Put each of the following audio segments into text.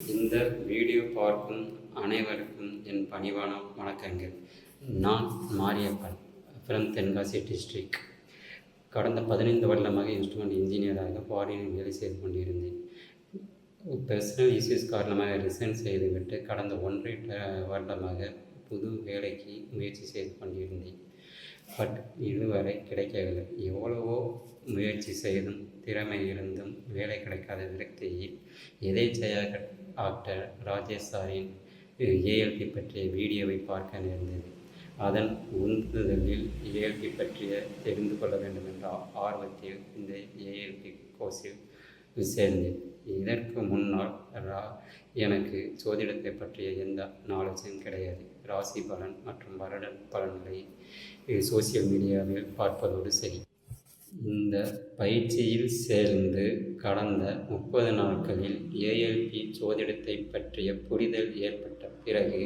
இந்த வீடியோ பார்க்கும் அனைவருக்கும் என் பணிவான வணக்கங்கள். நான் மாரியப்பன் ஃப்ரம் தென்காசி டிஸ்ட்ரிக் கடந்த பதினைந்து வருடமாக இன்ஸ்ட்ருமெண்ட் இன்ஜினியராக ஃபாரினில் வேலை செய்து கொண்டிருந்தேன். பர்சனல் இஷ்யூஸ் காரணமாக ரிசைன் செய்துவிட்டு கடந்த ஒன்றரை வருடமாக புது வேலைக்கு முயற்சி செய்து கொண்டிருந்தேன். பட் இதுவரை கிடைக்கவில்லை. எவ்வளவோ முயற்சி செய்தும் திறமை இருந்தும் வேலை கிடைக்காத விரக்தியில் எதேச்சையாக டாக்டர் ராஜேஷ் சாரின் ஏஎல்பி பற்றிய வீடியோவை பார்க்க நேர்ந்தது. அதன் உந்துதலில் ஏஎல்பி பற்றிய தெரிந்து கொள்ள வேண்டும் என்ற ஆர்வத்தில் இந்த ஏஎல்பி கோர்ஸில் சேர்ந்தேன். இதற்கு முன்னால் ரா எனக்கு சோதிடத்தை பற்றிய எந்த நாலேஜும் கிடையாது. ராசி பலன் மற்றும் வருட பலன்களை சோசியல் மீடியாவில் பார்ப்பதோடு சரி. இந்த பயிற்சியில் சேர்ந்து கடந்த முப்பது நாட்களில் ஏஎல்பி சோதிடத்தை பற்றிய புரிதல் ஏற்பட்ட பிறகு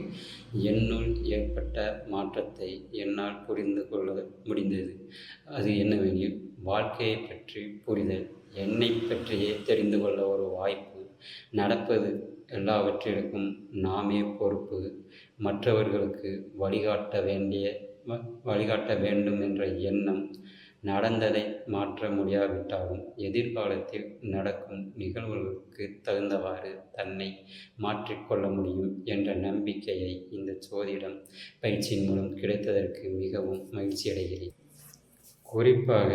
என்னுள் ஏற்பட்ட மாற்றத்தை என்னால் புரிந்து கொள்ள முடிந்தது. அது என்னவெனில் வாழ்க்கையை பற்றி புரிதல் என்னை பற்றியே தெரிந்து கொள்ள ஒரு வாய்ப்பு நடப்பது எல்லாவற்றிற்கும் நாமே பொறுப்பு மற்றவர்களுக்கு வழிகாட்ட வேண்டிய வ- வழிகாட்ட வேண்டும் என்ற எண்ணம் நடந்ததை மாற்ற முடியாவிட்டாலும் எதிர்காலத்தில் நடக்கும் நிகழ்வுகளுக்கு தகுந்தவாறு தன்னை மாற்றிக்கொள்ள முடியும் என்ற நம்பிக்கையை இந்த சோதிடம் பயிற்சியின் மூலம் கிடைத்ததற்கு மிகவும் மகிழ்ச்சி அடைகிறேன் குறிப்பாக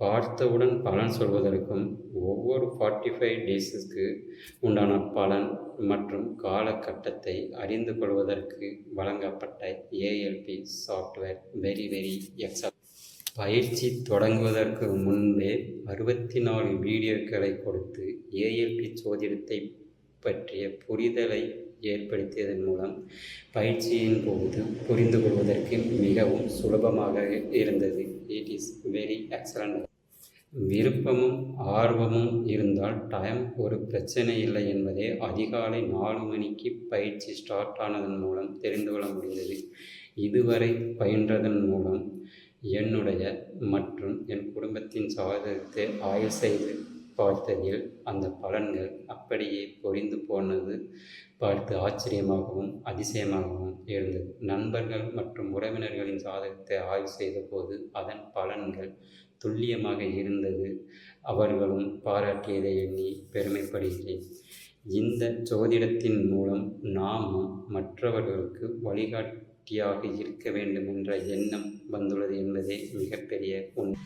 பார்த்தவுடன் பலன் சொல்வதற்கும் ஒவ்வொரு ஃபார்ட்டி ஃபைவ் டேஸுக்கு உண்டான பலன் மற்றும் காலகட்டத்தை அறிந்து கொள்வதற்கு வழங்கப்பட்ட ALP software very very excel பயிற்சி தொடங்குவதற்கு முன்பே அறுபத்தி நாலு வீடியோக்களை கொடுத்து ஏஎல்பி சோதிடத்தை பற்றிய புரிதலை ஏற்படுத்தியதன் மூலம் பயிற்சியின் போது புரிந்து கொள்வதற்கு மிகவும் சுலபமாக இருந்தது. இட் இஸ் வெரி எக்ஸலண்ட் விருப்பமும் ஆர்வமும் இருந்தால் டைம் ஒரு பிரச்சனை இல்லை என்பதை அதிகாலை நாலு மணிக்கு பயிற்சி ஸ்டார்ட் ஆனதன் மூலம் தெரிந்து கொள்ள முடிந்தது. இதுவரை பயின்றதன் மூலம் என்னுடைய மற்றும் என் குடும்பத்தின் சாதகத்தை ஆய்வு செய்து பார்த்ததில் அந்த பலன்கள் அப்படியே பொறிந்து போனது. பார்த்து ஆச்சரியமாகவும் அதிசயமாகவும் இருந்தது நண்பர்கள் மற்றும் உறவினர்களின் சாதகத்தை ஆய்வு செய்தபோது அதன் பலன்கள் துல்லியமாக இருந்தது. அவர்களும் பாராட்டியதை எண்ணி பெருமைப்படுகிறேன். இந்த ஜோதிடத்தின் மூலம் நாமும் மற்றவர்களுக்கு வழிகாட்டியாக இருக்க வேண்டும் என்ற எண்ணம் வந்துள்ளது என்பதே மிகப்பெரிய உண்மை.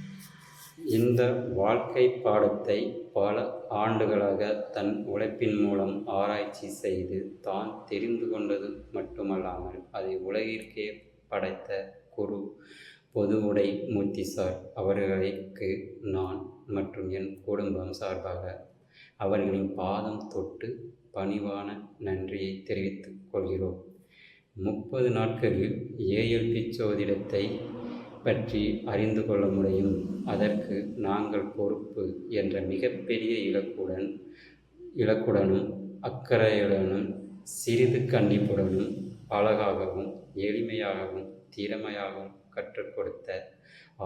இந்த வாழ்க்கை பாடத்தை பல ஆண்டுகளாக தன் உழைப்பின் மூலம் ஆராய்ச்சி செய்து தான் தெரிந்து கொண்டது மட்டுமல்லாமல் அதை உலகிற்கே படைத்த குரு பொது மூர்த்தி சார் அவர்களுக்கு நான் மற்றும் என் குடும்பம் சார்பாக அவர்களின் பாதம் தொட்டு பணிவான நன்றியை தெரிவித்துக் கொள்கிறோம். முப்பது நாட்களில் ஏஎல்பி சோதிடத்தை பற்றி அறிந்து கொள்ள முடியும். அதற்கு நாங்கள் பொறுப்பு என்ற மிகப்பெரிய இலக்குடன் இலக்குடனும் அக்கறையுடனும் சிறிது கண்டிப்புடனும் அழகாகவும் எளிமையாகவும் திறமையாகவும் கற்றுக் கொடுத்த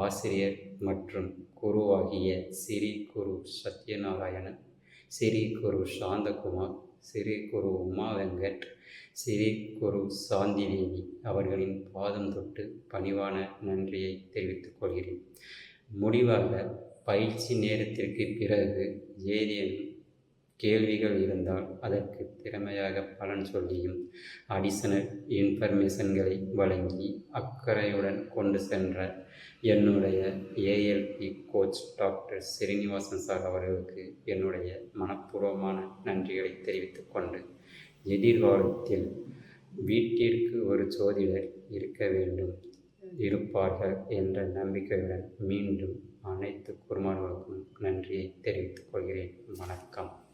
ஆசிரியர் மற்றும் குருவாகிய சிறி குரு சத்யநாராயணன் சிறி குரு சாந்தகுமார் சிறு குரு உமா வெங்கட் சிறு குரு சாந்திதேவி அவர்களின் பாதம் தொட்டு பணிவான நன்றியை தெரிவித்துக் கொள்கிறேன். முடிவாக பயிற்சி நேரத்திற்கு பிறகு ஏதேனும் கேள்விகள் இருந்தால் அதற்கு திறமையாக பலன் சொல்லியும் அடிஷனல் இன்ஃபர்மேஷன்களை வழங்கி அக்கறையுடன் கொண்டு சென்ற என்னுடைய ALP coach doctor Srinivasan sir அவர்களுக்கு என்னுடைய மனப்பூர்வமான நன்றிகளை தெரிவித்துக் கொண்டு எதிர்காலத்தில் வீட்டிற்கு ஒரு ஜோதிடர் இருக்க வேண்டும் இருப்பார்கள் என்ற நம்பிக்கையுடன் மீண்டும் அனைத்து குருமார்களுக்கும் நன்றியை தெரிவித்துக் கொள்கிறேன். வணக்கம்.